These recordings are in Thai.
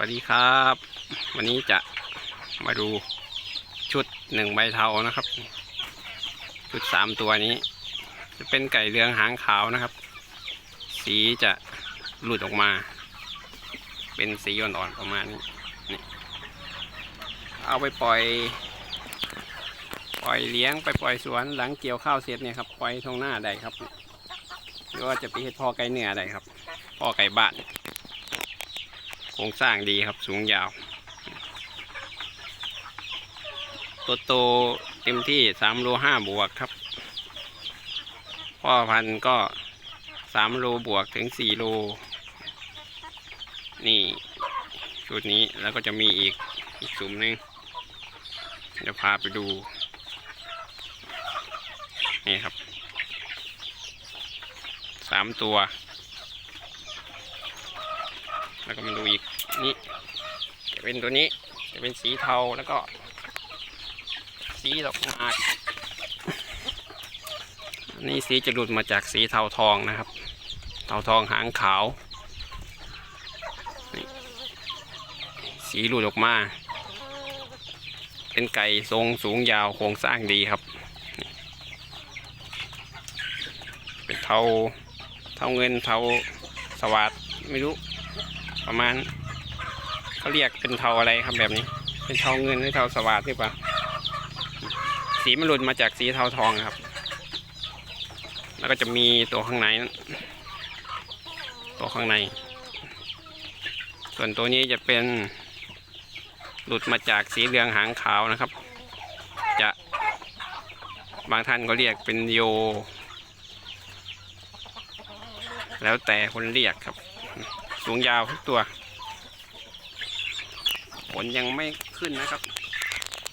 วัสดีครับ วันนี้จะมาดูชุดหนึ่งใบเทานะครับ ชุดสามตัวนี้ จะเป็นไก่เรืองหางขาวนะครับ สีจะหลุดออกมา เป็นสีอ่อนๆประมาณนี้นี่เอาไปปล่อย ปล่อยเลี้ยงไปปล่อยสวนหลังเกี่ยวข้าวเสร็จเนี่ยครับปล่อยตรงหน้าได้ครับหรือว่าจะไปเฮ็ดพ่อไก่เนื้อได้ครับพ่อไก่บ้าน โครงสร้างดีครับสูงยาว ตัวโตเต็มที่สามโลห้าบวกครับ พ่อพันธุ์ก็สามโลบวกถึงสี่โล นี่ชุดนี้แล้วก็จะมีอีกอีกสุ่มหนึ่งเดี๋ยวพาไปดู นี่ครับสามตัว แล้วก็มาดูอีก นี่จะเป็นตัวนี้จะเป็นสีเทาแล้วก็ สีดอกมากอันนี่สีจะหลุดมาจากสีเทาทองนะครับ เทาทองหางขาวสีหลุดออกมา เป็นไก่ทรงสูงยาวโครงสร้างดีครับ เป็นเทาเทาเงินเทาสวัสดไม่รู้ประมาณ เขาเรียกเป็นเทาอะไรครับแบบนี้ เป็นเทาเงินหรือเทาสวัสดหรือเปล่าสีมันหลุดมาจากสีเทาทองครับ แล้วก็จะมีตัวข้างในนั้นตัวข้างใน ส่วนตัวนี้จะเป็นหลุดมาจากสีเหลืองหางขาวนะครับ จะบางท่านก็เรียกเป็นโย แล้วแต่คนเรียกครับ สูงยาวทุกตัว ผลยังไม่ขึ้นนะครับ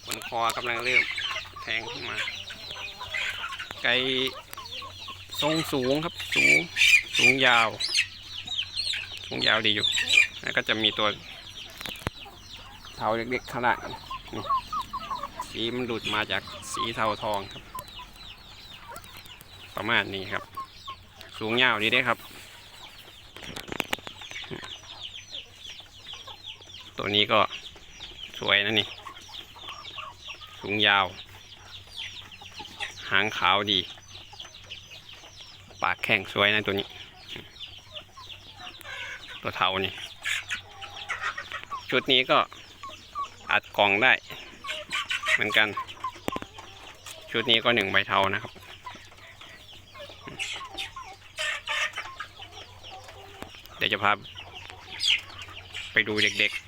ผลคอกำลังเริ่มแทงขึ้นมา ไก่ทรงสูงครับสูงสูงยาว สูงยาวดีอยู่ แล้วก็จะมีตัวเทาเล็กๆข้างล่างนี่สีมันหลุดมาจากสีเทาทองครับ ประมาณนี้ครับ สูงยาวดีได้ครับ ตัวนี้ก็ วยนะนี่ สูงยาว หางขาวดี ปากแข็งสวยนะตัวนี้ ตัวเทานี่ ชุดนี้ก็อัดกล่องได้ เหมือนกัน ชุดนี้ก็หนึ่งใบเทานะครับเดี๋ยวจะพาไปดูเด็กๆ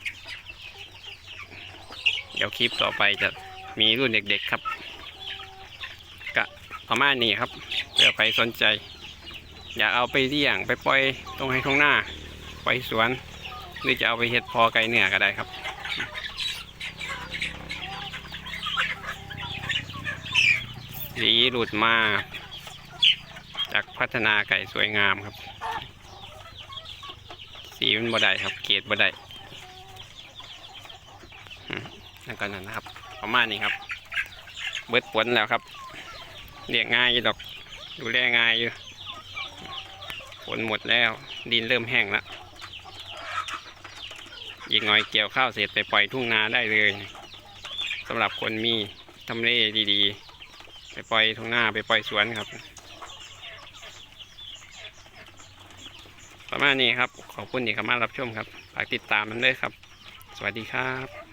เดี๋ยวคลิปต่อไปจะมีรุ่นเด็กๆครับกะประมาณนี้ครับเผื่อใครสนใจ อยากเอาไปเลี้ยงไปปล่อยตรงให้ตรงหน้าปล่อยสวน หรือจะเอาไปเฮ็ดพอไก่เนื้อก็ได้ครับสีหลุดมาจากพัฒนาไก่สวยงามครับ สีมันบ่ได้ครับ เกรดบ่ได้อืม แล้วก็นั่นนะครับ ประมาณนี้ครับ เบิดผลแล้วครับเรียกง่ายอยู่ดอก ดูแลง่ายอยู่ฝนหมดแล้ว ดินเริ่มแห้งแล้วอีกหน่อยเกี่ยวข้าวเสร็จไปปล่อยทุ่งนาได้เลยสำหรับคนมีทำเลดีๆ ไปปล่อยทุ่งนาไปปล่อยสวนครับ ประมาณนี้ครับ ขอบคุณที่เข้ามารับชมครับฝากติดตามมันด้วยครับ สวัสดีครับ